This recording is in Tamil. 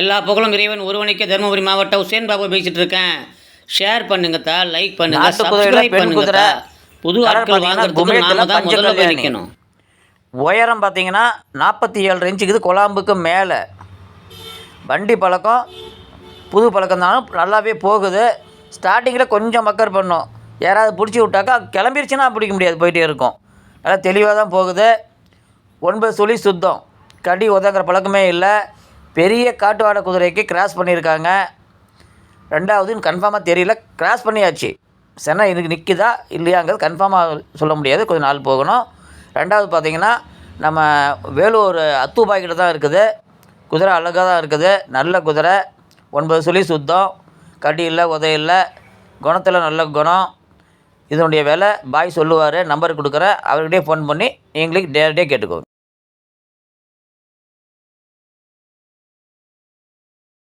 எல்லா புகழும் இறைவன் ஒருவனுக்கே தருமபுரி மாவட்டம் உசேன் பாபு பேசிட்டு இருக்கேன். ஷேர் பண்ணுங்கத்தா லைக் பண்ணுங்க சப்ஸ்கிரைப் பெண் பண்ணுங்கத்தா. குதிரை. புது ஆட்கள் வாங்குறதுக்கு நாம தான் முதல்ல போய். நிற்கணும் உயரம் பார்த்தீங்கன்னா நாற்பத்தி ஏழு இன்ச்சுக்குது குழாம்புக்கு மேலே. வண்டி பழக்கம் புது பழக்கம் தானும் நல்லாவே போகுது. ஸ்டார்டிங்கில் கொஞ்சம் மக்கர் பண்ணும். யாராவது பிடிச்சி விட்டாக்கா கிளம்பிருச்சுன்னா பிடிக்க முடியாது போயிட்டே இருக்கும். நல்லா தெளிவாக தான் போகுது. ஒன்பது சுழி சுத்தம். கடி உதங்குற பழக்கமே இல்லை. பெரிய காட்டுவாட குதிரைக்கு கிராஸ் பண்ணியிருக்காங்க. ரெண்டாவதுன்னு கன்ஃபார்மாக தெரியல. கிராஸ் பண்ணியாச்சு. சென்னை இதுக்கு நிற்குதா இல்லையாங்கிறது கன்ஃபார்மாக சொல்ல முடியாது. கொஞ்சம் நாள் போகணும். ரெண்டாவது பார்த்திங்கன்னா நம்ம வேலூர் அத்துபாய் கிட்ட தான் இருக்குது. குதிரை அழகாக தான் இருக்குது. நல்ல குதிரை. ஒன்பது சுழி சுத்தம். கடி இல்லை உதையில்லை குணத்தில் நல்ல குணம். இதனுடைய விலை பாய் சொல்லுவார் நம்பர் கொடுக்குறேன். அவர்கிட்டே ஃபோன் பண்ணி எங்களுக்கு நேரடியாக கேட்டுக்கோங்க.